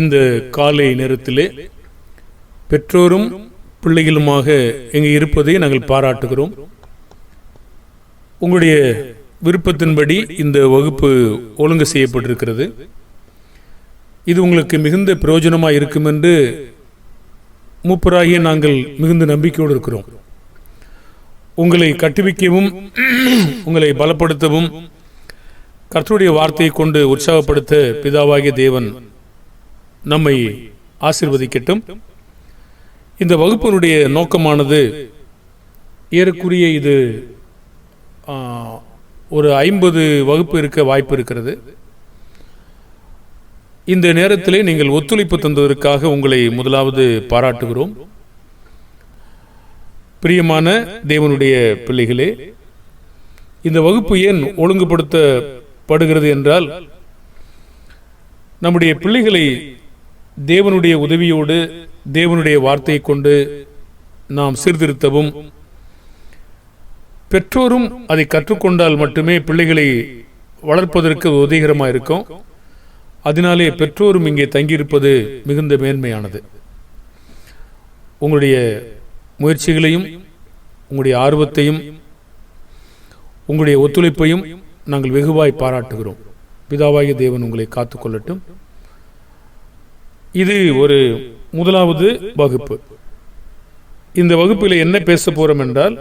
இந்த காலை நேரத்திலே பெற்றோரும் பிள்ளைகளுமாக இங்கே இருப்பதை நாங்கள் பாராட்டுகிறோம். உங்களுடைய விருப்பத்தின்படி இந்த வகுப்பு ஒழுங்கு செய்யப்பட்டிருக்கிறது. இது உங்களுக்கு மிகுந்த பிரயோஜனமாக இருக்கும் என்று மூப்பராகிய நாங்கள் மிகுந்த நம்பிக்கையோடு இருக்கிறோம். உங்களை கட்டுவிக்கவும் உங்களை பலப்படுத்தவும் கர்த்தருடைய வார்த்தையை கொண்டு உற்சாகப்படுத்த பிதாவாகிய தேவன் நம்மை ஆசிர்வதிக்கட்டும். இந்த வகுப்பினுடைய நோக்கமானது ஏறக்குரிய இது ஒரு ஐம்பது வகுப்பு இருக்க வாய்ப்பு இருக்கிறது. இந்த நேரத்திலே நீங்கள் ஒத்துழைப்பு தந்ததற்காக உங்களை முதலாவது பாராட்டுகிறோம். பிரியமான தேவனுடைய பிள்ளைகளே இந்த வகுப்பு ஏன் ஒழுங்குபடுத்தப்படுகிறது என்றால் நம்முடைய பிள்ளைகளை தேவனுடைய உதவியோடு தேவனுடைய வார்த்தையை கொண்டு நாம் சீர்திருத்தவும். பெற்றோரும் அதை கற்றுக்கொண்டால் மட்டுமே பிள்ளைகளை வளர்ப்பதற்கு உதவிகரமாக இருக்கும். அதனாலே பெற்றோரும் இங்கே தங்கியிருப்பது மிகுந்த மேன்மையானது. உங்களுடைய முயற்சிகளையும் உங்களுடைய ஆர்வத்தையும் உங்களுடைய ஒத்துழைப்பையும் நாங்கள் வெகுவாய் பாராட்டுகிறோம். பிதாவாகிய தேவன் உங்களை காத்துக்கொள்ளட்டும். இது ஒரு முதலாவது வகுப்பு. இந்த வகுப்பில் என்ன பேச போறோம் என்றால்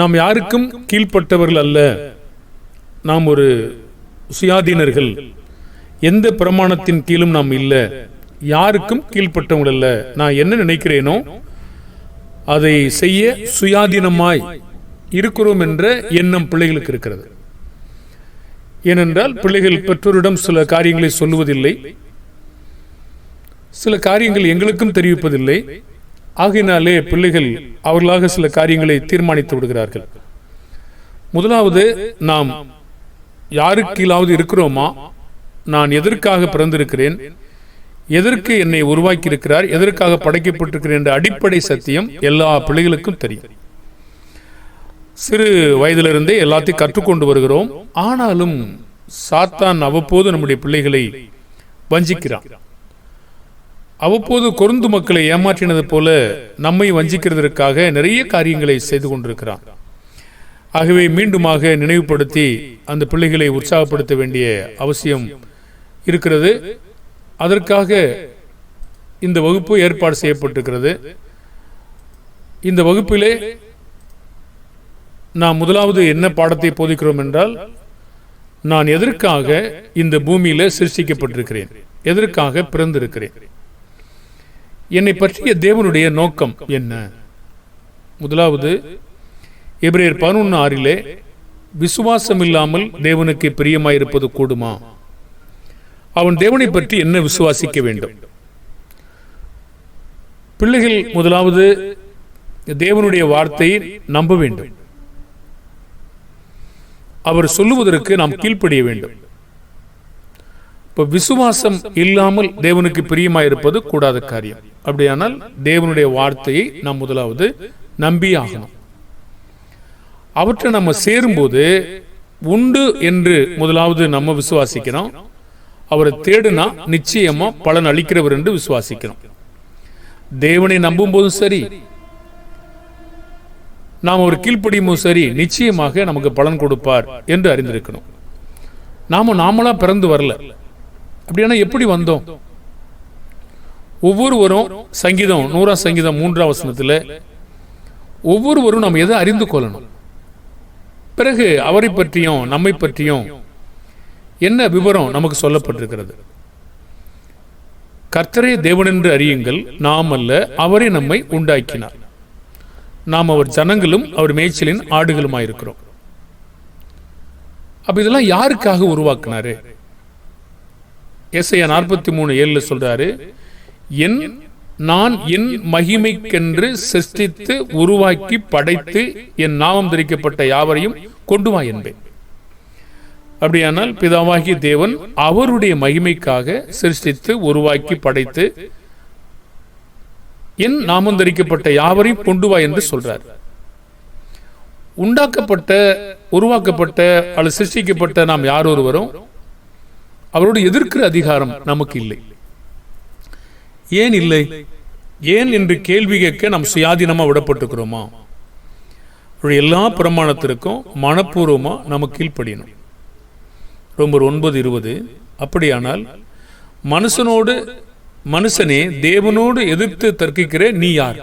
நாம் யாருக்கும் கீழ்ப்பட்டவர்கள் அல்ல. நாம் ஒரு சுயாதீனர்கள். எந்த பிரமாணத்தின் கீழும் நாம் இல்லை. யாருக்கும் கீழ்ப்பட்டவங்க அல்ல. நான் என்ன நினைக்கிறேனோ அதை செய்ய சுயாதீனமாய் இருக்கிறோம் என்ற எண்ணம் பிள்ளைகளுக்கு இருக்கிறது. ஏனென்றால் பிள்ளைகள் பெற்றோரிடம் சில காரியங்களை சொல்லுவதில்லை. சில காரியங்கள் எங்களுக்கும் தெரிவிப்பதில்லை. ஆகையினாலே பிள்ளைகள் அவர்களாக சில காரியங்களை தீர்மானித்து விடுகிறார்கள். முதலாவது நாம் யாருக்கீழாவது இருக்கிறோமா? நான் எதற்காக பிறந்திருக்கிறேன்? எதற்கு என்னை உருவாக்கியிருக்கிறார்? எதற்காக படைக்கப்பட்டிருக்கிறேன் என்ற அடிப்படை சத்தியம் எல்லா பிள்ளைகளுக்கும் தெரியும். சிறு வயதிலிருந்தே எல்லாத்தையும் கற்றுக்கொண்டு வருகிறோம். ஆனாலும் சாத்தான் அவ்வப்போது நம்முடைய பிள்ளைகளை வஞ்சிக்கிறான். அவ்வப்போது கொருந்து மக்களை ஏமாற்றினது போல நம்மை வஞ்சிக்கிறதற்காக நிறைய காரியங்களை செய்து கொண்டிருக்கிறான். ஆகவே மீண்டுமாக நினைவுபடுத்தி அந்த பிள்ளைகளை உற்சாகப்படுத்த வேண்டிய அவசியம் இருக்கிறது. அதற்காக இந்த வகுப்பு ஏற்பாடு செய்யப்பட்டிருக்கிறது. இந்த வகுப்பிலே நாம் முதலாவது என்ன பாடத்தை போதிக்கிறோம் என்றால் நான் எதற்காக இந்த பூமியில் சிருஷ்டிக்கப்பட்டிருக்கிறேன்? எதற்காக பிறந்திருக்கிறேன்? என்னை பற்றிய தேவனுடைய நோக்கம் என்ன? முதலாவது எப்ரேர் பதினொன்று ஆறிலே விசுவாசம் இல்லாமல் தேவனுக்கு பிரியமாயிருப்பது கூடுமா? அவன் தேவனை பற்றி என்ன விசுவாசிக்க வேண்டும்? பிள்ளைகள் முதலாவது தேவனுடைய வார்த்தையை நம்ப வேண்டும். அவர் சொல்லுவதற்கு நாம் கீழ்ப்படிய வேண்டும். இப்போ விசுவாசம் இல்லாமல் தேவனுக்கு பிரியமாயிருப்பது கூடாத காரியம். அப்படியானால் தேவனுடைய வார்த்தையை நாம் முதலாவது நம்பி ஆகணும். அவற்றை நம்ம சேரும்போது உண்டு என்று முதலாவது நம்ம விசுவாசிக்கிறோம். அவரை தேடுனா நிச்சயமா பலன் அளிக்கிறவர் என்று விசுவாசிக்கிறோம். தேவனை நம்பும் போதும் சரி. நாம் ஒரு கீழ்ப்படியும் சரி நிச்சயமாக நமக்கு பலன் கொடுப்பார் என்று அறிந்திருக்கணும். நாம நாமளா பிறந்து வரல. அப்படின்னா எப்படி வந்தோம்? ஒவ்வொருவரும் சங்கீதம் நூறாம் சங்கீதம் மூன்றாம் வசனத்தில் ஒவ்வொருவரும் நம்ம எதை அறிந்து கொள்ளணும்? பிறகு அவரை பற்றியும் நம்மை பற்றியும் என்ன விவரம் நமக்கு சொல்லப்பட்டிருக்கிறது? கர்த்தரே தேவனென்று அறியுங்கள் நாம் அல்ல அவரே நம்மை உண்டாக்கினார். நாம் அவர் ஜனங்களும் அவர் மேய்ச்சலின் ஆடுகளுமாயிருக்கிறோம். அப்ப இதெல்லாம் யாருக்காக உருவாக்குனாரு? ஏசையா நாற்பத்தி மூணு ஏழில் சொல்றாரு என் நான் என் மகிமைக்கென்று சிருஷ்டித்து உருவாக்கி படைத்து என் நாமம் தெரிவிக்கப்பட்ட யாவரையும் கொண்டு வா என்பேன். அப்படியானால் பிதாவாகிய தேவன் அவருடைய மகிமைக்காக சிருஷ்டித்து உருவாக்கி படைத்து என் நாமம் தரிக்கப்பட்ட யாவரையும் கொண்டு வா என்று சொல்றார். உண்டாக்கப்பட்ட உருவாக்கப்பட்ட அல்லது சிருஷ்டிக்கப்பட்ட நாம் யார் ஒருவரும் அவரோடு எதிர்க்கிற அதிகாரம் நமக்கு இல்லை. ஏன் இல்லை? ஏன் என்று கேள்வி கேட்க நாம் சுயாதீனமாக விடப்பட்டுக்கிறோமா அவருடைய எல்லா பிரமாணத்திற்கும் மனப்பூர்வமாக நம்ம கீழ்ப்படியணும். ரொம்ப ஒன்பது இருபது அப்படியானால் மனுஷனோடு மனுஷனே தேவனோடு எதிர்த்து தர்க்கிக்கிற நீ யார்?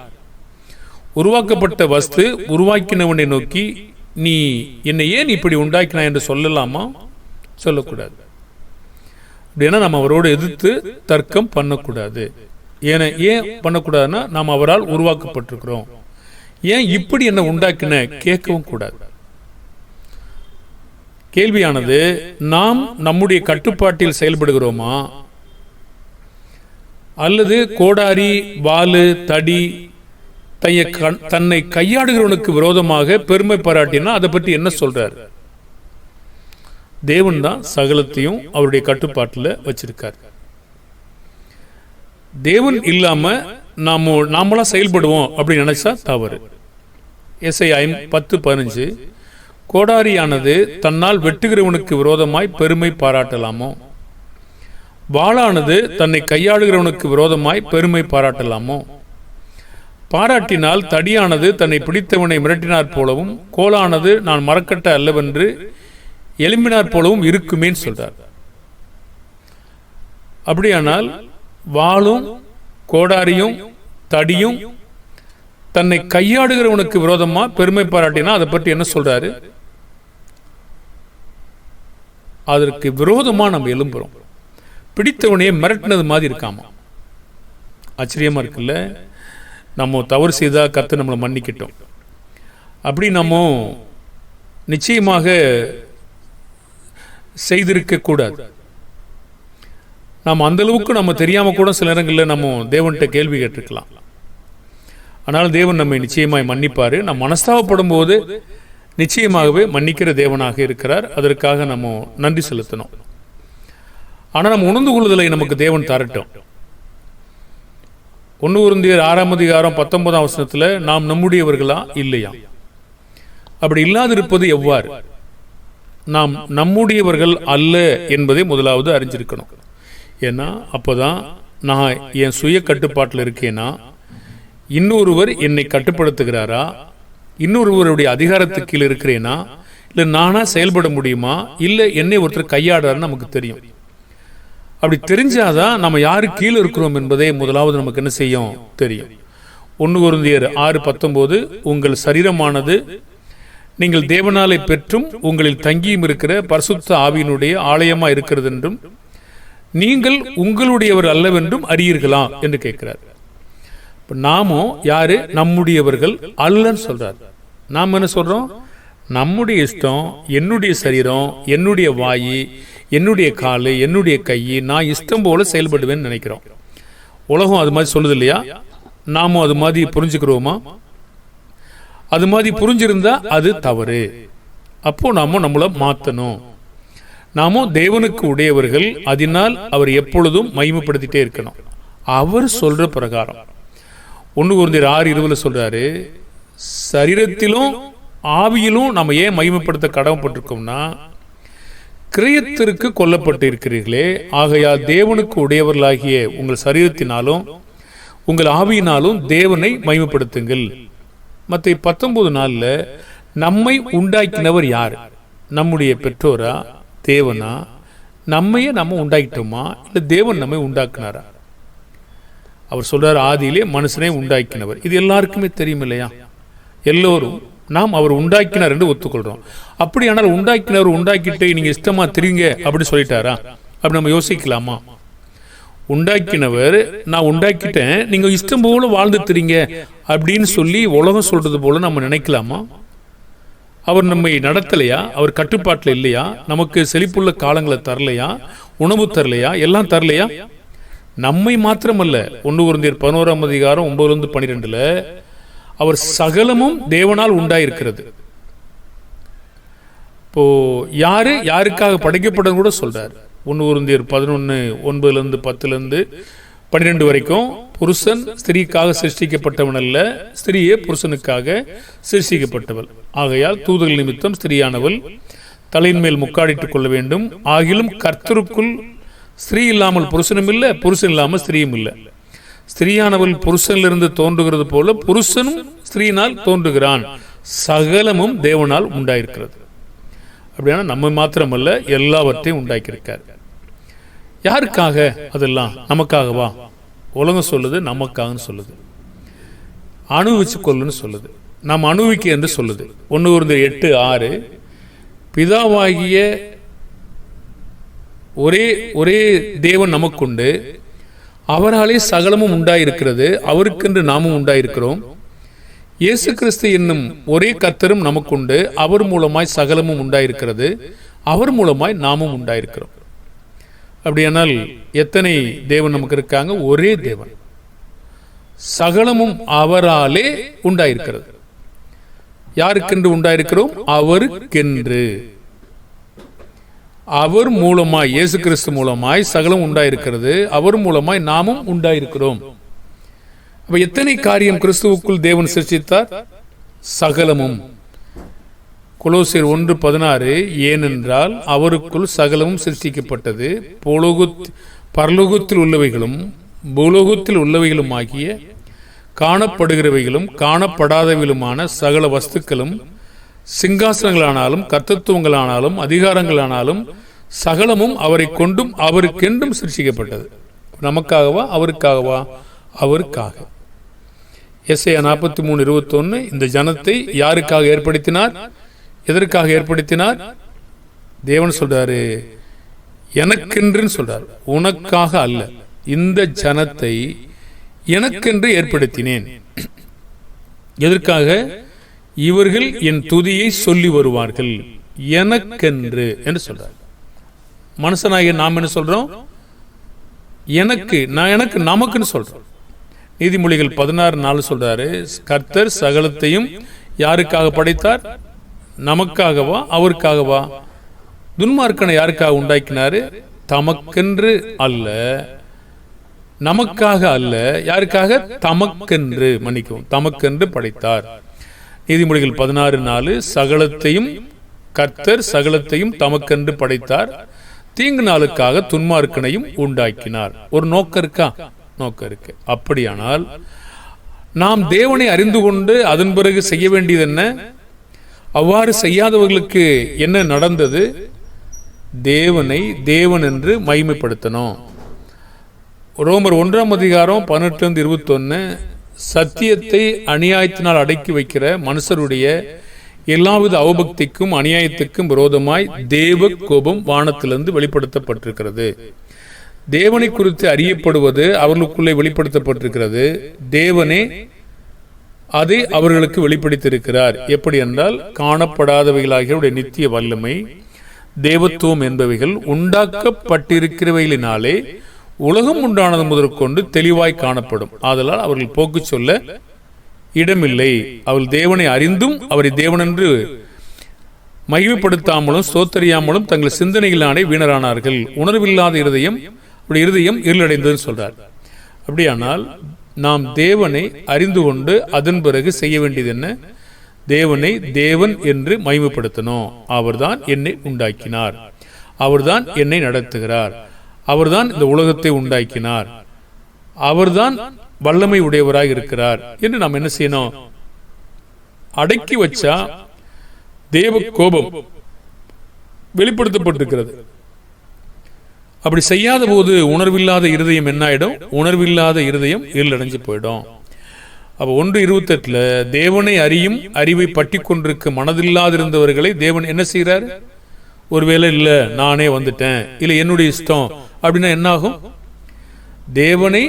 உருவாக்கப்பட்ட வஸ்து உருவாக்கினவனை நோக்கி நீ என்னை ஏன் இப்படி உண்டாக்கினா என்று சொல்லலாமா? சொல்லக்கூடாது. அப்படின்னா நம்ம அவரோடு எதிர்த்து தர்க்கம் பண்ணக்கூடாது. ஏன்னா ஏன் பண்ணக்கூடாதுன்னா நாம் அவரால் உருவாக்கப்பட்டிருக்கிறோம். ஏன் இப்படி என்ன உண்டாக்கின? கேட்கவும் கூடாது. கேள்வியானது நாம் நம்முடைய கட்டுப்பாட்டில் செயல்படுகிறோமா? அல்லது கோடாரி வாலு தடி தைய கண்- தன்னை கையாடுகிறவனுக்கு விரோதமாக பெருமை பாராட்டினா அதை பற்றி என்ன சொல்றாரு? தேவன் தான் சகலத்தையும் அவருடைய கட்டுப்பாட்டில் வச்சிருக்கார். தேவன் இல்லாம நாம நாமளா செயல்படுவோம் அப்படின்னு நினைச்சா தவறு. எஸ்ஐ ஐம் பத்து பதினஞ்சு கோடாரியானது தன்னால் வெட்டுகிறவனுக்கு விரோதமாய் பெருமை பாராட்டலாமோ? வாளானது தன்னை கையாளுகிறவனுக்கு விரோதமாய் பெருமை பாராட்டலாமோ? பாராட்டினால் தடியானது தன்னை பிடித்தவனை மிரட்டினார் போலவும் கோலானது நான் மறக்கட்ட அல்லவென்று எலும்பினார் போலவும் இருக்குமேன்னு சொல்றார். அப்படியானால் வாளும் கோடாரியும் தடியும் தன்னை கையாடுகிறவனுக்கு விரோதமா பெருமை பாராட்டினா அதை பற்றி என்ன சொல்றாரு? அதற்கு விரோதமா நம்ம எலும்புறோம் பிடித்தவனையே மிரட்டினது மாதிரி இருக்காமா? ஆச்சரியமா இருக்குல்ல? நம்ம தவறு செய்தா கத்து நம்மளை மன்னிக்கிட்டோம். அப்படி நம்ம நிச்சயமாக செய்திருக்க கூடாது. நாம் அந்த அளவுக்கு நம்ம தெரியாம கூட சில நேரங்களில் நம்ம தேவன்கிட்ட கேள்வி கேட்டிருக்கலாம். ஆனால் தேவன் நம்மை நிச்சயமாய் மன்னிப்பாரு. நம் மனஸ்தாபப்படும் போது நிச்சயமாகவே மன்னிக்கிற தேவனாக இருக்கிறார். அதற்காக நம்ம நன்றி செலுத்தணும். ஆனால் நம்ம உணர்ந்து கொள்ளுதலை நமக்கு தேவன் தரட்டும். ஒன்று உருந்தியர் ஆறாம் அதிகாரம் பத்தொன்பதாம் வசனத்தில் நாம் நம்முடையவர்களா இல்லையா? அப்படி இல்லாதிருப்பது எவ்வாறு? நாம் நம்முடையவர்கள் அல்ல என்பதை முதலாவது அறிஞ்சிருக்கணும். ஏன்னா அப்போதான் நான் என் சுய கட்டுப்பாட்டில் இருக்கேன்னா இன்னொருவர் என்னை கட்டுப்படுத்துகிறாரா? இன்னொருவருடைய அதிகாரத்துக்கு கீழே இருக்கிறேனா? இல்லை நானாக செயல்பட முடியுமா? இல்லை என்னை ஒருத்தர் கையாடுறாருன்னு நமக்கு தெரியும். அப்படி தெரிஞ்சாதான் நம்ம யாரு கீழே இருக்கிறோம் என்பதை முதலாவது நமக்கு என்ன செய்யும்? தெரியும். ஒன்று குருந்தியர் ஆறு பத்தொம்போது உங்கள் சரீரமானது நீங்கள் தேவனாலை பெற்றும் உங்களில் தங்கியும் இருக்கிற பரிசுத்த ஆவியினுடைய ஆலயமா இருக்கிறது என்றும் நீங்கள் உங்களுடையவர் அல்லவென்றும் அறியீர்களா என்று கேட்கிறார். இப்போ நாமோ யாரு? நம்முடையவர்கள் அல்லன்னு சொல்றார். நாம் என்ன சொல்றோம்? நம்முடைய இஷ்டம் என்னுடைய சரீரம் என்னுடைய வாயு என்னுடைய காலு என்னுடைய கை நான் இஷ்டம் போல செயல்படுவேன்னு நினைக்கிறோம். உலகம் அது மாதிரி சொல்லுது இல்லையா? நாமும் அது மாதிரி புரிஞ்சுக்கிறோமா? அது மாதிரி புரிஞ்சிருந்தா அது தவறு. அப்போ நாம நம்மளை மாத்தணும். நாமும் தேவனுக்கு உடையவர்கள் அதனால் அவர் எப்பொழுதும் மகிமைப்படுத்திட்டே இருக்கணும். அவர் சொல்ற பிரகாரம். ஒன்று குருந்தர் ஆறு இருபதுல சொல்றாரு சரீரத்திலும் ஆவியிலும் நம்ம ஏன் மகிமைப்படுத்த கடமைப்பட்டிருக்கோம்னா கிரயத்திற்கு கொல்லப்பட்டு இருக்கிறீர்களே ஆகையால் தேவனுக்கு உடையவர்களாகிய உங்கள் சரீரத்தினாலும் உங்கள் ஆவியினாலும் தேவனை மகிமைப்படுத்துங்கள். மற்ற பத்தொன்பது நாள்ல நம்மை உண்டாக்கினவர் யார்? நம்முடைய பெற்றோரா? தேவனா? நம்மையே நம்ம உண்டாக்கிட்டோமா? இல்லை தேவன் நம்மை உண்டாக்குனாரா? அவர் சொல்றார் ஆதியிலே மனுஷனை உண்டாக்கினவர். இது எல்லாருக்குமே தெரியும் இல்லையா எல்லோரும் நாம் அவர் உண்டாக்கினார் என்று ஒத்துக்கொள்றோம். அப்படியானால் உண்டாக்கினவர் உண்டாக்கிட்டு நீங்க இஷ்டமா தெரியுங்க அப்படி சொல்லிட்டாரா? அப்படி நம்ம யோசிக்கலாமா? உண்டாக்கினவர் நான் உண்டாக்கிட்டேன். நீங்கள் இஷ்டம் போல வாழ்ந்து அப்படின்னு சொல்லி உலகம் சொல்கிறது போல நம்ம நினைக்கலாமா? அவர் நம்மை நடத்தலையா? அவர் கட்டுப்பாட்டில் இல்லையா? நமக்கு செழிப்புள்ள காலங்களை தரலையா? உணவு தரலையா? எல்லாம் தரலையா? நம்மை மாத்திரமல்ல ஒன்று குருந்தியர் பதினோராம் அதிகாரம் ஒன்பதுலேருந்து பன்னிரெண்டில் அவர் சகலமும் தேவனால் உண்டாயிருக்கிறது. இப்போ யாரு யாருக்காக படைக்கப்படும் கூட சொல்றாரு. ஒன்று உருந்தியர் பதினொன்று ஒன்பதுலேருந்து பத்துலேருந்து பன்னிரெண்டு வரைக்கும் புருஷன் ஸ்திரீக்காக சிருஷ்டிக்கப்பட்டவன் அல்ல ஸ்திரீயே புருஷனுக்காக சிருஷ்டிக்கப்பட்டவள். ஆகையால் தூதல் நிமித்தம் ஸ்திரீயானவள் தலையின் மேல் முக்காடிட்டுக் கொள்ள வேண்டும். ஆகிலும் கர்த்தருக்குள் ஸ்திரீ இல்லாமல் புருஷனும் இல்லை புருஷன் இல்லாமல் ஸ்திரீயும் இல்லை. ஸ்திரீயானவள் புருஷனிலிருந்து தோன்றுகிறது போல புருஷனும் ஸ்திரீனால் தோன்றுகிறான். சகலமும் தேவனால் உண்டாயிருக்கிறது. அப்படின்னா நம்ம மாத்திரமல்ல எல்லாவற்றையும் உண்டாக்கியிருக்கார். யாருக்காக அதெல்லாம்? நமக்காகவா? உலகம் சொல்லுது நமக்காகன்னு சொல்லுது. அனுபவிச்சு கொள்ளுன்னு சொல்லுது. நாம் அனுபவிக்க என்று சொல்லுது. ஒன்று ஒரு எட்டு ஆறு பிதாவாகிய ஒரே ஒரே தேவன் நமக்குண்டு. அவராலே சகலமும் உண்டாயிருக்கிறது. அவருக்கென்று நாமும் உண்டாயிருக்கிறோம். இயேசு கிறிஸ்து என்னும் ஒரே கத்தரும் நமக்குண்டு. அவர் மூலமாய் சகலமும் உண்டாயிருக்கிறது. அவர் மூலமாய் நாமும் உண்டாயிருக்கிறோம். அப்படியானால் எத்தனை தேவன் நமக்கு இருக்காங்க ஒரே தேவன். சகலமும் அவராலே உண்டாயிருக்கிறது. யாருக்கென்று உண்டாயிருக்கிறோம்? அவருக்கென்று. அவர் மூலமாய் இயேசு கிறிஸ்து மூலமாய் சகலம் உண்டாயிருக்கிறது. அவர் மூலமாய் நாமும் உண்டாயிருக்கிறோம். அப்ப எத்தனை காரியம் கிறிஸ்துவுக்குள் தேவன் சிருஷ்டித்தார்? சகலமும். குலோசியர் ஒன்று பதினாறு ஏனென்றால் அவருக்குள் சகலமும் சிருஷ்டிக்கப்பட்டது. புலோகுத் பரலோகத்தில் உள்ளவைகளும் பூலோகத்தில் உள்ளவைகளும் ஆகிய காணப்படுகிறவைகளும் காணப்படாதவைகளுமான சகல வஸ்துக்களும் சிங்காசனங்களானாலும் கர்த்தத்துவங்களானாலும் அதிகாரங்களானாலும் சகலமும் அவரை கொண்டும் அவருக்கென்றும் சிருஷ்டிக்கப்பட்டது. நமக்காகவா? அவருக்காகவா? அவருக்காக. எஸ்ஐ நாற்பத்தி மூணு இருபத்தொன்னு இந்த ஜனத்தை யாருக்காக ஏற்படுத்தினார்? எதற்காக ஏற்படுத்தினார்? தேவன் சொல்றாரு எனக்கென்றுன்னு சொல்றார். உனக்காக அல்ல இந்த ஜனத்தை எனக்கென்று ஏற்படுத்தினேன். எதற்காக? இவர்கள் என் துதியை சொல்லி வருவார்கள். எனக்கென்று என்று சொல்றார். மனுஷனாகிய நாம் என்ன சொல்றோம்? எனக்கு நான் எனக்கு நமக்குன்னு சொல்றோம். நீதிமொழிகள் பதினாறு நாலு சொல்றாரு கர்த்தர் சகலத்தையும் யாருக்காக படைத்தார்? நமக்காகவா? அவருக்காகவா? துன்மார்க்கனை யாருக்காக உண்டாக்கினாரு? தமக்கென்று அல்ல. நமக்காக அல்ல. யாருக்காக? தமக்கென்று மன்னிக்கவும் தமக்கென்று படைத்தார். நீதிமொழிகள் பதினாறு நாலு சகலத்தையும் கர்த்தர் சகலத்தையும் தமக்கென்று படைத்தார். தீங்கு நாளுக்காக துன்மார்க்கனையும் உண்டாக்கினார். ஒரு நோக்கம் இருக்கா? நோக்கம் இருக்கு. அப்படியானால் நாம் தேவனை அறிந்து கொண்டு அதன் பிறகு செய்ய வேண்டியது என்ன? அவ்வாறு செய்யாதவர்களுக்கு என்ன நடந்தது? தேவனை தேவன் என்று மகிமைப்படுத்தணும். ரோமர் ஒன்றாம் அதிகாரம் பதினெட்டு இருபத்தொன்னு சத்தியத்தை அநியாயத்தினால் அடக்கி வைக்கிற மனுஷருடைய எல்லாவித அவபக்திக்கும் அநியாயத்துக்கும் விரோதமாய் தேவ கோபம் வானத்திலிருந்து வெளிப்படுத்தப்பட்டிருக்கிறது. தேவனை குறித்து அறியப்படுவது அவர்களுக்குள்ளே வெளிப்படுத்தப்பட்டிருக்கிறது. தேவனே அதை அவர்களுக்கு வெளிப்படுத்தியிருக்கிறார். எப்படி என்றால் காணப்படாதவைகளாகிய நித்திய வல்லமை தேவத்துவம் என்பவைகள் உண்டாக்கப்பட்டிருக்கிறவைகளினாலே உலகம் உண்டானது முதற்கொண்டு தெளிவாய் காணப்படும். ஆதலால் அவர்கள் போக்கு சொல்ல இடமில்லை. அவள் தேவனை அறிந்தும் அவரை தேவனென்று மகிமைப்படுத்தாமலும் சோத்தறியாமலும் தங்கள் சிந்தனைகளானே வீணரானார்கள். உணர்வில்லாத இருதயம் அப்படி இருதயம் இருளடைந்ததுன்னு சொல்றார். அப்படியானால் நாம் தேவனை அறிந்து கொண்டு அதன் பிறகு செய்ய வேண்டியது என்ன? தேவனை தேவன் என்று மகிமைப்படுத்தணும். அவர்தான் என்னை உண்டாக்கினார். அவர்தான் என்னை நடத்துகிறார். அவர்தான் இந்த உலகத்தை உண்டாக்கினார். அவர்தான் வல்லமை உடையவராக இருக்கிறார். என்று நாம் என்ன செய்யணும்? அடக்கி வச்சா தேவ கோபம் வெளிப்படுத்தப்பட்டிருக்கிறது. அப்படி செய்யாத போது உணர்வில்லாத இருதயம் என்ன ஆயிடும் உணர்வில்லாத இருதயம் இருளடைஞ்சு போயிடும். அப்போ ஒன்று இருபத்தெட்டுல தேவனை அறியும் அறிவை பற்றி கொண்டிருக்க மனதில்லாதிருந்தவர்களை தேவன் என்ன செய்கிறார் ஒருவேளை இல்லை நானே வந்துட்டேன் இல்லை என்னுடைய இஷ்டம் அப்படின்னா என்ன ஆகும் தேவனை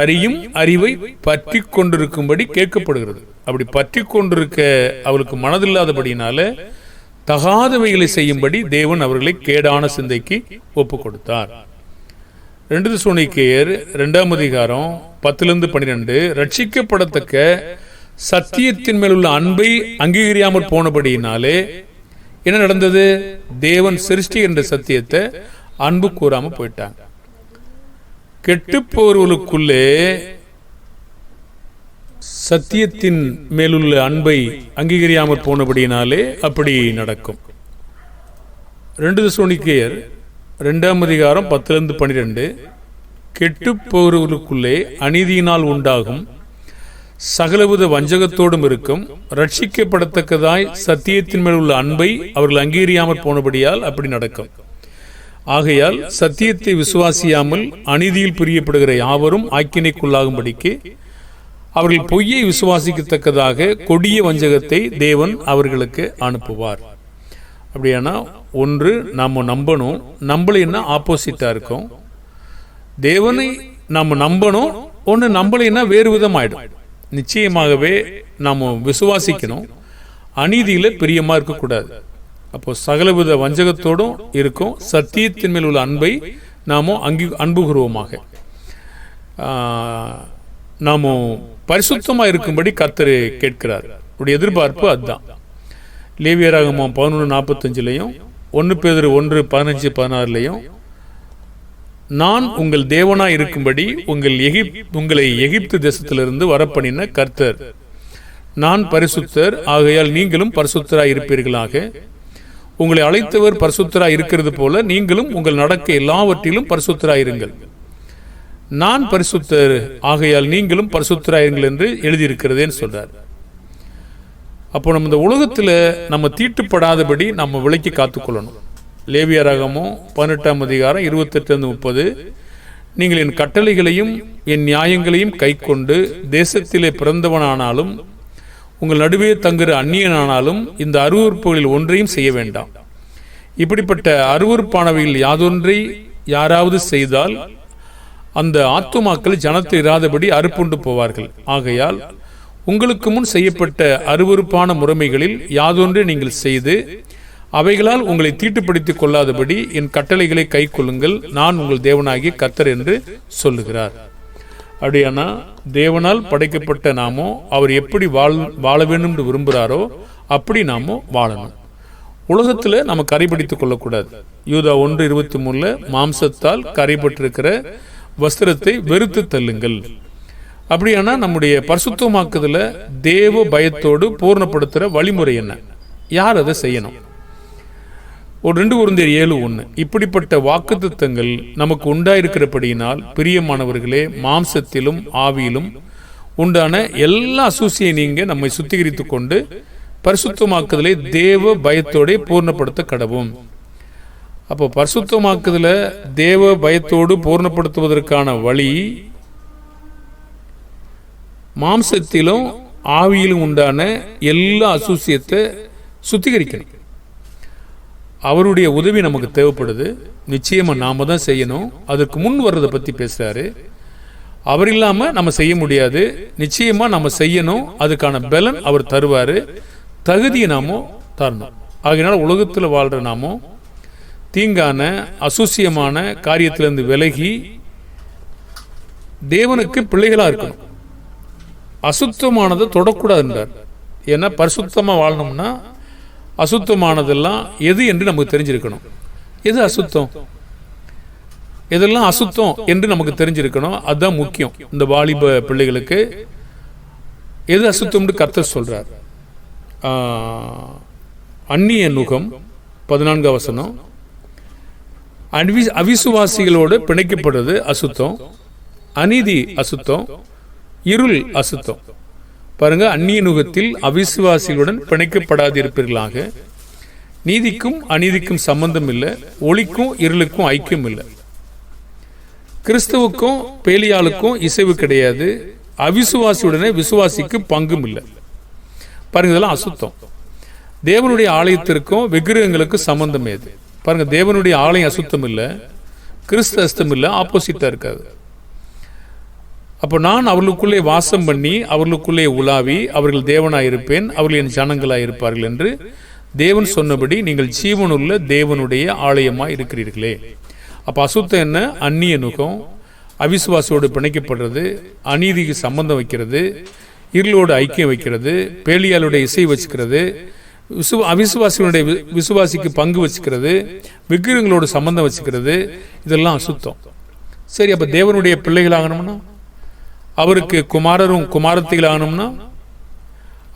அறியும் அறிவை பற்றி கொண்டிருக்கும்படி கேட்கப்படுகிறது. அப்படி பற்றி கொண்டிருக்க அவளுக்கு மனதில்லாதபடினால தகாதவைகளை செய்யும்படி தேவன் அவர்களை கேடான சிந்தைக்கு ஒப்பு கொடுத்தார் ரெண்டு சுனிக்கேயர் ரெண்டாம் அதிகாரம் பத்திலிருந்து பன்னிரெண்டு ரட்சிக்கப்படத்தக்க சத்தியத்தின் மேல் உள்ள அன்பை அங்கீகரியாமல் போனபடியினாலே என்ன நடந்தது? தேவன் சிருஷ்டி என்ற சத்தியத்தை அன்பு கூறாமல் போயிட்டாங்க. கெட்டு போறவர்களுக்குள்ளே சத்தியத்தின் மேலுள்ள அன்பை அங்கீகரியாமல் போனபடியினாலே அப்படி நடக்கும். ரெண்டு சோனிக்கையர் ரெண்டாம் அதிகாரம் பத்திலிருந்து பன்னிரெண்டு கெட்டு போகிறவர்களுக்குள்ளே அநீதியினால் உண்டாகும் சகலவித வஞ்சகத்தோடும் இருக்கும் ரட்சிக்கப்படத்தக்கதாய் சத்தியத்தின் மேல் உள்ள அன்பை அவர்கள் அங்கீகரியாமல் போனபடியால் அப்படி நடக்கும். ஆகையால் சத்தியத்தை விசுவாசியாமல் அநீதியில் பிரியப்படுகிற யாவரும் ஆக்கினைக்குள்ளாகும்படிக்கு அவர்கள் பொய்யை விசுவாசிக்கத்தக்கதாக கொடிய வஞ்சகத்தை தேவன் அவர்களுக்கு அனுப்புவார். அப்படியானா ஒன்று நாம் நம்பணும். நம்பலைன்னா ஆப்போசிட்டாக இருக்கும்? தேவனை நம்ம நம்பணும். ஒன்று நம்பலைன்னா வேறு விதமாயிடும். நிச்சயமாகவே நாம் விசுவாசிக்கணும். அநீதியில் பிரியமாக இருக்கக்கூடாது. அப்போ சகலவித வஞ்சகத்தோடும் இருக்கும். சத்தியத்தின் மேல் உள்ள அன்பை நாமும் அங்கி அன்பு நாம் பரிசுத்தமாக இருக்கும்படி கத்தர் கேட்கிறார். உடைய எதிர்பார்ப்பு அதுதான். லேவியராகமம் பதினொன்று நாற்பத்தஞ்சிலையும் ஒன்று பேர் ஒன்று பதினஞ்சு பதினாறுலையும் நான் உங்கள் தேவனாக இருக்கும்படி உங்கள் எகிப் உங்களை எகிப்து தேசத்திலிருந்து வரப்பண்ணின கர்த்தர். நான் பரிசுத்தர் ஆகையால் நீங்களும் பரிசுத்தராக இருப்பீர்களாக. உங்களை அழைத்தவர் பரிசுத்தராக இருக்கிறது போல நீங்களும் உங்கள் நடக்க எல்லாவற்றிலும் பரிசுத்தராயிருங்கள் இருங்கள். நான் பரிசுத்தர் ஆகையால் நீங்களும் பரிசுத்தராயிருங்கள் என்று எழுதியிருக்கிறதேன்னு சொல்றார். அப்போ நம்ம இந்த உலகத்தில் நம்ம தீட்டுப்படாதபடி நம்ம விலைக்கு காத்துக்கொள்ளணும் லேவிய ரகமும் பதினெட்டாம் அதிகாரம் இருபத்தெட்டுலேருந்து முப்பது. நீங்கள் என் கட்டளைகளையும் என் நியாயங்களையும் கைக்கொண்டு தேசத்திலே பிறந்தவனானாலும் உங்கள் நடுவே தங்குற அந்நியனானாலும் இந்த அருவறுப்புகளில் ஒன்றையும் செய்ய வேண்டாம். இப்படிப்பட்ட அருவறுப்பானவைகள் யாதொன்றை யாராவது செய்தால் அந்த ஆத்துமாக்கள் ஜனத்தை இராதபடி அறுப்புண்டு போவார்கள். ஆகையால் உங்களுக்கு முன் செய்யப்பட்ட அருவறுப்பான முறைமைகளில் யாதொன்று நீங்கள் செய்து அவைகளால் உங்களை தீட்டுப்படுத்திக் கொள்ளாதபடி என் கட்டளைகளை கை கொள்ளுங்கள். நான் உங்கள் தேவனாகிய கத்தர் என்று சொல்லுகிறார். அப்படியானா தேவனால் படைக்கப்பட்ட நாமோ அவர் எப்படி வாழ் வாழ வேண்டும் என்று விரும்புகிறாரோ அப்படி நாமோ வாழணும். உலகத்தில் நம்ம கரைபிடித்துக் கொள்ளக்கூடாது. யூதா ஒன்று இருபத்தி மூணில் மாம்சத்தால் கரைபட்டிருக்கிற வஸ்திரத்தை வெறுத்து தள்ளுங்கள். அப்படியானா நம்முடைய பரிசுத்தமாக்குதல தேவ பயத்தோடு பூர்ணப்படுத்துகிற வழிமுறை என்ன? யார் அதை செய்யணும்? ஒரு ரெண்டு குருந்தேர் ஏழு ஒன்று இப்படிப்பட்ட வாக்குத்தத்தங்கள் நமக்கு உண்டாயிருக்கிறபடியினால் பிரியமானவர்களே மாம்சத்திலும் ஆவியிலும் உண்டான எல்லா அசூசியை நீங்க நம்மை சுத்திகரித்து கொண்டு பரிசுத்தமாக்குதலை தேவ பயத்தோட பூர்ணப்படுத்த கடவும். அப்போ பரிசுத்தமாக்குதல தேவ பயத்தோடு பூர்ணப்படுத்துவதற்கான வழி மாம்சத்திலும் ஆவியிலும் உண்டான எல்லா அசூசியத்தை சுத்திகரிக்கணும். அவருடைய உதவி நமக்கு தேவைப்படுது. நிச்சயமாக நாம் தான் செய்யணும். அதற்கு முன் வர்றதை பற்றி பேசுகிறாரு அவர் இல்லாமல் நம்ம செய்ய முடியாது. நிச்சயமாக நம்ம செய்யணும். அதுக்கான பலன் அவர் தருவார். தகுதியை நாமோ தரணும். ஆகையினால் உலகத்தில் வாழ்கிற நாமோ தீங்கான அசூசியமான காரியத்திலிருந்து விலகி தேவனுக்கு பிள்ளைகளாக இருக்கணும். அசுத்தமானதை தொடக்கூடாதுன்றார் ஏன்னா பரிசுத்தமாக வாழணும்னா அசுத்தமானதெல்லாம் எது என்று நமக்கு தெரிஞ்சிருக்கணும். எது அசுத்தம்? எதெல்லாம் அசுத்தம் என்று நமக்கு தெரிஞ்சிருக்கணும்? அதுதான் முக்கியம். இந்த வாலிப பிள்ளைகளுக்கு எது அசுத்தம்னு கர்த்தர் சொல்கிறார் அந்நிய நுகம் பதினான்கு வசனம். அவி அவிசுவாசிகளோடு பிணைக்கப்படுறது அசுத்தம் அநீதி அசுத்தம் இருள் அசுத்தம். பாருங்க அந்நிய நுகத்தில் அவிசுவாசிகளுடன் பிணைக்கப்படாதிருப்பீர்களாக. நீதிக்கும் அநீதிக்கும் சம்பந்தம் இல்லை ஒளிக்கும் இருளுக்கும் ஐக்கியம் இல்லை. கிறிஸ்துவுக்கும் பேலியாளுக்கும் இசைவு கிடையாது அவிசுவாசியுடனே விசுவாசிக்கு பங்கும் இல்லை. பாருங்க இதெல்லாம் அசுத்தம். தேவனுடைய ஆலயத்திற்கும் விக்கிரகங்களுக்கும் சம்பந்தம் ஏது? பாருங்கள் தேவனுடைய ஆலயம் அசுத்தம் இல்லை கிறிஸ்து அசுத்தம் இல்லை ஆப்போசிட்டாக இருக்காது அப்போ நான் அவர்களுக்குள்ளே வாசம் பண்ணி அவர்களுக்குள்ளே உலாவி அவர்கள் தேவனாக இருப்பேன் அவர்கள் என் ஜனங்களாக இருப்பார்கள் என்று தேவன் சொன்னபடி நீங்கள் ஜீவனுள்ள தேவனுடைய ஆலயமாக இருக்கிறீர்களே. அப்போ அசுத்தம் என்ன? அந்நிய நுகம் அவிசுவாசியோடு பிணைக்கப்படுறது அநீதிக்கு சம்பந்தம் வைக்கிறது இருளோடு ஐக்கியம் வைக்கிறது பேலியாளுடைய இசை வச்சுக்கிறது விசு அவிசுவாசிகளுடைய விசுவாசிக்கு பங்கு வச்சுக்கிறது விக்கிரங்களோட சம்பந்தம் வச்சுக்கிறது இதெல்லாம் அசுத்தம். சரி அப்போ தேவனுடைய பிள்ளைகளாகணும்னா அவருக்கு குமாரரும் குமாரத்திகள் ஆகணும்னா?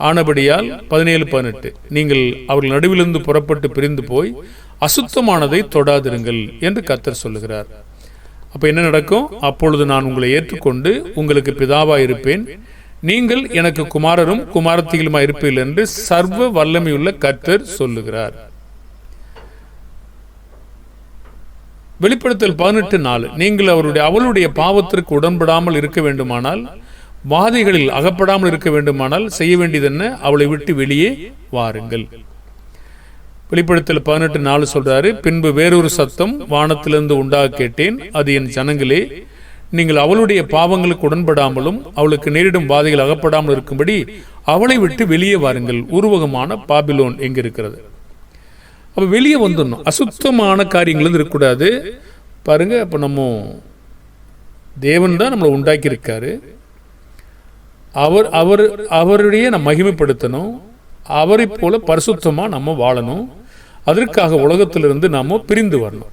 ஆனபடியால் பதினேழு பதினெட்டு. நீங்கள் அவர்கள் நடுவிலிருந்து புறப்பட்டு பிரிந்து போய் அசுத்தமானதை தொடாதிருங்கள் என்று கத்தர் சொல்லுகிறார். அப்போ என்ன நடக்கும்? அப்பொழுது நான் உங்களை ஏற்றுக்கொண்டு உங்களுக்கு பிதாவாக இருப்பேன் நீங்கள் எனக்கு குமாரரும் குமாரத்திகளுமா இருப்பீர்கள் என்று சர்வ வல்லமையுள்ள கர்த்தர் சொல்லுகிறார். வெளிப்படுத்தல் பதினெட்டு நாள் நீங்கள் அவருடைய அவளுடைய பாவத்திற்கு உடன்படாமல் இருக்க வேண்டுமானால் வாதைகளில் அகப்படாமல் இருக்க வேண்டுமானால் செய்ய வேண்டியது என்ன அவளை விட்டு வெளியே வாருங்கள். வெளிப்படுத்தல் பதினெட்டு நாலு சொல்றாரு பின்பு வேறொரு சத்தம் வானத்திலிருந்து உண்டாக கேட்டேன் அது என் ஜனங்களே நீங்கள் அவளுடைய பாவங்களுக்கு உடன்படாமலும் அவளுக்கு நேரிடும் பாதைகள் அகப்படாமல் இருக்கும்படி அவளை விட்டு வெளியே வாருங்கள். உருவகமான பாபிலோன் எங்க இருக்கிறது அப்ப வெளியே வந்துடணும். அசுத்தமான காரியங்கள் இருக்கக்கூடாது பாருங்க அப்ப நம்ம தேவன் தான் நம்மளை உண்டாக்கி இருக்காரு அவர் அவர் அவருடைய நம்ம மகிமைப்படுத்தணும். அவரை போல பரிசுத்தமா நம்ம வாழணும். அதற்காக உலகத்திலிருந்து நாம பிரிந்து வரணும்.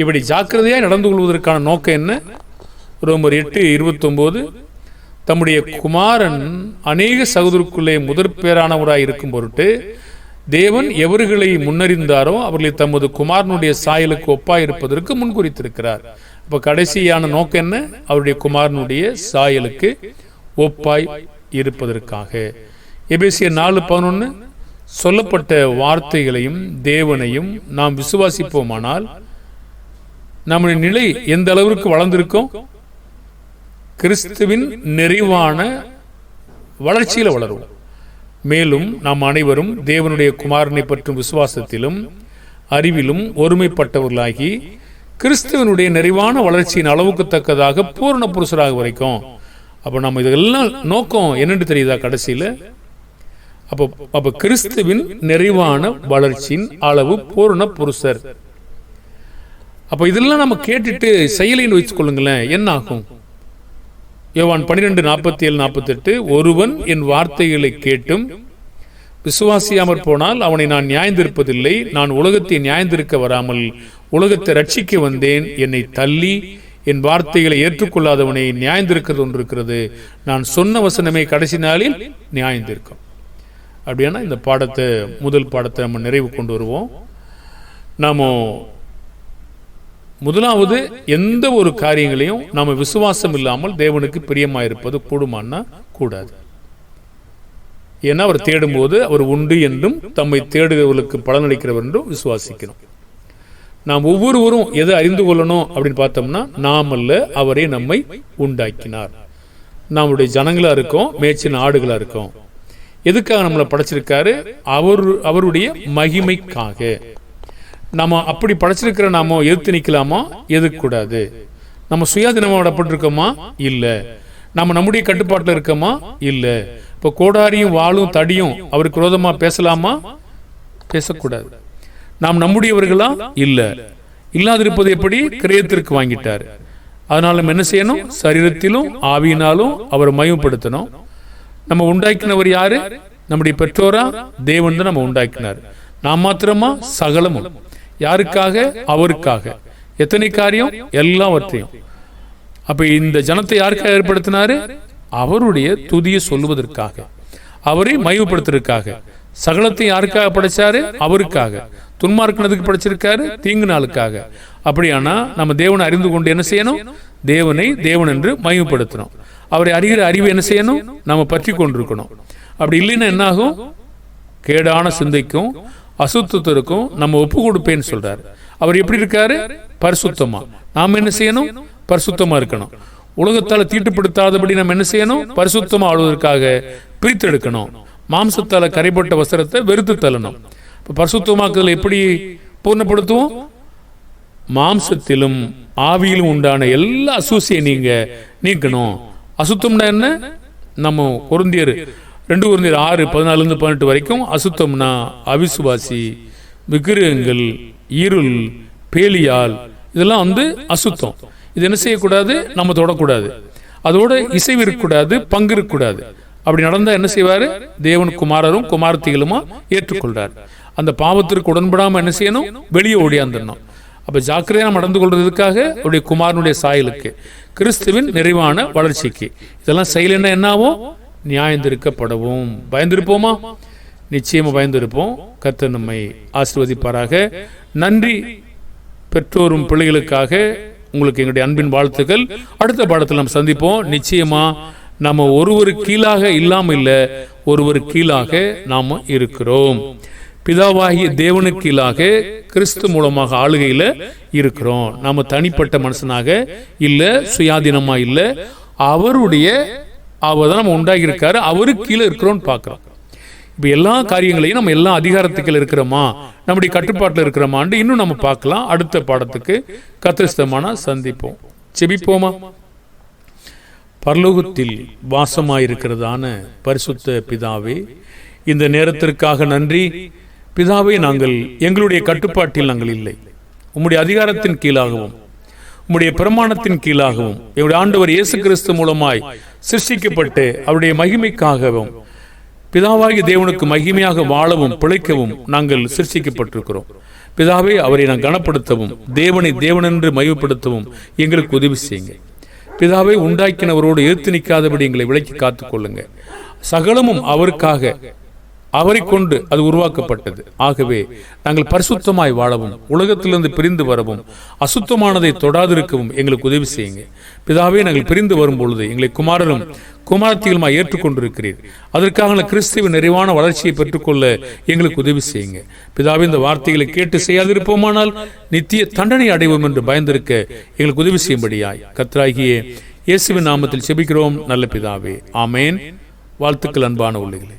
இப்படி ஜாக்கிரதையாக நடந்து கொள்வதற்கான நோக்கம் என்ன? ரோமர் எட்டு இருபத்தொம்போது தம்முடைய குமாரன் அநேக சகோதரருக்குள்ளே முதற் பேரானவராய் இருக்கும் பொருட்டு தேவன் எவர்களை முன்னறிந்தாரோ அவர்களை தமது குமாரனுடைய சாயலுக்கு ஒப்பாய் இருப்பதற்கு முன்குறித்திருக்கிறார். இப்போ கடைசியான நோக்கம் என்ன? அவருடைய குமாரனுடைய சாயலுக்கு ஒப்பாய் இருப்பதற்காக. எபேசிய நாலு பதினொன்று சொல்லப்பட்ட வார்த்தைகளையும் தேவனையும் நாம் விசுவாசிப்போமானால் நம்முடைய நிலை எந்த அளவிற்கு வளர்ந்திருக்கோம் கிறிஸ்துவின் நிறைவான வளர்ச்சியில் வளருவோம் மேலும் நாம் அனைவரும் தேவனுடைய குமாரனை பற்றும் விசுவாசத்திலும் அறிவிலும் ஒருமைப்பட்டவர்களாகி கிறிஸ்துவனுடைய நிறைவான வளர்ச்சியின் அளவுக்கு தக்கதாக பூரண புருஷராக வரைக்கும். அப்போ நம்ம இதெல்லாம் நோக்கம் என்னென்று தெரியுதா கடைசியில்? அப்போ அப்போ கிறிஸ்துவின் நிறைவான வளர்ச்சியின் அளவு பூரண புருஷர். அப்போ இதெல்லாம் நம்ம கேட்டுட்டு செயலின்னு வச்சுக்கொள்ளுங்களேன் என்ன ஆகும் யோவான் பன்னிரெண்டு நாற்பத்தி ஏழு நாற்பத்தெட்டு ஒருவன் என் வார்த்தைகளை கேட்டும் விசுவாசியாமற் போனால் அவனை நான் நியாயந்திருப்பதில்லை நான் உலகத்தை நியாயந்திருக்க வராமல் உலகத்தை ரட்சிக்க வந்தேன் என்னை தள்ளி என் வார்த்தைகளை ஏற்றுக்கொள்ளாதவனை நியாயந்திருக்கிறது ஒன்று இருக்கிறது நான் சொன்ன வசனமே கடைசி நாளில் நியாயந்திருக்கும். அப்படின்னா இந்த பாடத்தை முதல் பாடத்தை நம்ம நிறைவு கொண்டு வருவோம். நாம முதலாவது எந்த ஒரு காரியங்களையும் நாம் விசுவாசம் இல்லாமல் தேவனுக்கு பிரியமாயிருப்பது கூடுமான்னா கூடாது. ஏன்னா அவர் தேடும்போது அவர் உண்டு என்றும் தம்மை தேடுகிறவர்களுக்கு பலனளிக்கிறவர் என்றும் விசுவாசிக்கணும் நாம் ஒவ்வொருவரும் எதை அறிந்து கொள்ளணும் அப்படின்னு பார்த்தோம்னா நாம் அல்ல அவரே நம்மை உண்டாக்கினார். நம்முடைய ஜனங்களாக இருக்கோம் மேய்ச்சின ஆடுகளாக இருக்கோம். எதுக்காக நம்மளை படைச்சிருக்காரு? அவர் அவருடைய மகிமைக்காக. நம்ம அப்படி படைச்சிருக்கிற நாம எதிர்த்து நிக்கலாமா? எதிர்க்கூடாது நம்ம சுயாதீனமா விடப்பட்டிருக்கோமா இல்லை. நம்ம நம்முடைய கட்டுப்பாட்டில் இருக்கோமா? இல்ல. இப்போ கோடாரியும் வாளும் தடியும் அவருக்கு விரோதமா பேசலாமா? பேசக்கூடாது. நாம் நம்முடையவர்களா இல்ல. இல்லாதிருப்பது எப்படி? கிரயத்திற்கு வாங்கிட்டார். அதனால நம்ம என்ன செய்யணும்? சரீரத்திலும் ஆவியினாலும் அவரை மயப்படுத்தணும் நம்ம உண்டாக்கினவர் யாரு? நம்முடைய பெற்றோரா? தேவன் தான் நம்ம உண்டாக்கினார். நாம் மாத்திரமா சகலமும். யாருக்காக? அவருக்காக. எத்தனை காரியம்? எல்லாவற்றையும். அப்ப இந்த ஜனத்தை யாருக்காக ஏற்படுத்தினாரு? அவருடைய துதியை சொல்லுவதற்காக. அவரை மயவுபடுத்துறதுக்காக சகலத்தை யாருக்காக படைச்சாரு? அவருக்காக. துன்மார்க்கினதுக்கு படைச்சிருக்காரு தீங்கு நாளுக்காக. அப்படியானா நம்ம தேவனை அறிந்து கொண்டு என்ன செய்யணும்? தேவனை தேவன் என்று மயவுபடுத்தணும் அவரை அறிகிற அறிவு என்ன செய்யணும்? நம்ம பற்றி கொண்டிருக்கணும். அப்படி இல்லைன்னா என்ன ஆகும் கேடான சிந்தைக்கும் அசுத்தத்திற்கும் நம்ம ஒப்பு கொடுப்பேன்னு சொல்றாரு. அவர் எப்படி இருக்காரு? பரிசுத்தமா. நாம் என்ன செய்யணும்? பரிசுத்தமா இருக்கணும். உலகத்தால் தீட்டுப்படுத்தாதபடி நம்ம என்ன செய்யணும்? பரிசுத்தமா ஆளுவதற்காக பிரித்தெடுக்கணும். மாம்சத்தால் கரைப்பட்ட வஸ்திரத்தை வெறுத்து தள்ளணும். இப்போ பரிசுத்தமாக்குதல் எப்படி பூர்ணப்படுத்துவோம்? மாம்சத்திலும் ஆவியிலும் உண்டான எல்லா அசூசியை நீங்க நீக்கணும். அசுத்தம்னா என்ன? நம்ம பொருந்தியர் ரெண்டு குருந்தியர் ஆறு பதினாலுலேருந்து பதினெட்டு வரைக்கும் அசுத்தம்னா அவிசுவாசி விக்கிரகங்கள் இருள் பேலியால் இதெல்லாம் வந்து அசுத்தம். இது என்ன செய்யக்கூடாது? நம்ம தொடக்கூடாது. அதோட இசைவு இருக்கக்கூடாது பங்கு இருக்கக்கூடாது அப்படி நடந்தால் என்ன செய்வார்? தேவன் குமாரரும் குமாரத்திகளுமா ஏற்றுக்கொள்றார். அந்த பாவத்திற்கு உடன்படாமல் என்ன செய்யணும்? வெளியே ஓடியாந்துடணும் அப்போ ஜாக்கிரதையாக நடந்து கொள்வதற்காக அவருடைய குமாரனுடைய சாயலுக்கு. கிறிஸ்துவின் நிறைவான வளர்ச்சிக்கு. இதெல்லாம் செயல் என்ன ஆகும் நியாயந்திருக்கப்படவும். பயந்திருப்போமா? நிச்சயமாக பயந்திருப்போம். கர்த்தர் நம்மை ஆசிர்வதிப்பாராக. நன்றி பெற்றோரும் பிள்ளைகளுக்காக உங்களுக்கு எங்களுடைய அன்பின் வாழ்த்துக்கள். அடுத்த பாடத்தில் நம்ம சந்திப்போம். நிச்சயமா நம்ம ஒருவர் கீழாக இல்லாமல் இல்லை ஒருவர் கீழாக நாம இருக்கிறோம். பிதாவாகிய தேவனுக்கு கீழாக கிறிஸ்து மூலமாக ஆளுகையில் இருக்கிறோம். நாம தனிப்பட்ட மனுஷனாக இல்லை சுயாதீனமா இல்லை. அவருடைய அவர் தான் நம்ம உண்டாகி இருக்காரு அவருக்கு கீழே இருக்கிறோம்னு பார்க்குறோம். இப்போ எல்லா காரியங்களையும் நம்ம எல்லா அதிகாரத்துக்கள் இருக்கிறோமா? நம்முடைய கட்டுப்பாட்டில் இருக்கிறோமான்னு இன்னும் நம்ம பார்க்கலாம். அடுத்த பாடத்துக்கு கத்திரிஸ்தமான சந்திப்போம். செபிப்போமா பரலோகத்தில் வாசமாயிருக்கிறதான பரிசுத்த பிதாவே இந்த நேரத்திற்காக நன்றி. பிதாவே நாங்கள் எங்களுடைய கட்டுப்பாட்டில் நாங்கள் இல்லை. உம்முடைய அதிகாரத்தின் கீழாகவும் உம்முடைய பிரமாணத்தின் கீழாகவும் எங்களுடைய ஆண்டவர் இயேசு கிறிஸ்து மூலமாய் சிருஷ்டிக்கப்பட்டு அவருடைய மகிமைக்காகவும் பிதாவாகி தேவனுக்கு மகிமையாக வாழவும் பிழைக்கவும் நாங்கள் சிருஷ்டிக்கப்பட்டிருக்கிறோம். பிதாவை அவரை நான் கனப்படுத்தவும் தேவனை தேவனென்று மகிமைப்படுத்தவும் எங்களுக்கு உதவி செய்யுங்க. பிதாவை உண்டாக்கினவரோடு எதிர்த்து நிற்காதபடி எங்களை விலக்கி காத்துக்கொள்ளுங்க. சகலமும் அவருக்காக அவரை கொண்டு அது உருவாக்கப்பட்டது. ஆகவே நாங்கள் பரிசுத்தமாய் வாழவும் உலகத்திலிருந்து பிரிந்து வரவும் அசுத்தமானதை தொடாதிருக்கவும் எங்களுக்கு உதவி செய்யுங்க. பிதாவே நாங்கள் பிரிந்து வரும் பொழுது எங்களை குமாரனும் குமாரத்திகளுமாய் ஏற்றுக்கொண்டிருக்கிறீர். அதற்காக நாங்கள் கிறிஸ்துவின் நிறைவான வளர்ச்சியை பெற்றுக்கொள்ள எங்களுக்கு உதவி செய்யுங்க. பிதாவே இந்த வார்த்தைகளை கேட்டு செய்யாதிருப்போமானால் நித்திய தண்டனை அடைவோம் என்று பயந்திருக்க எங்களுக்கு உதவி செய்யும்படியாய் கத்ராகியே இயேசுவின் நாமத்தில் செபிக்கிறோம். நல்ல பிதாவே ஆமேன். வாழ்த்துக்கள் அன்பான உள்ளிகளே.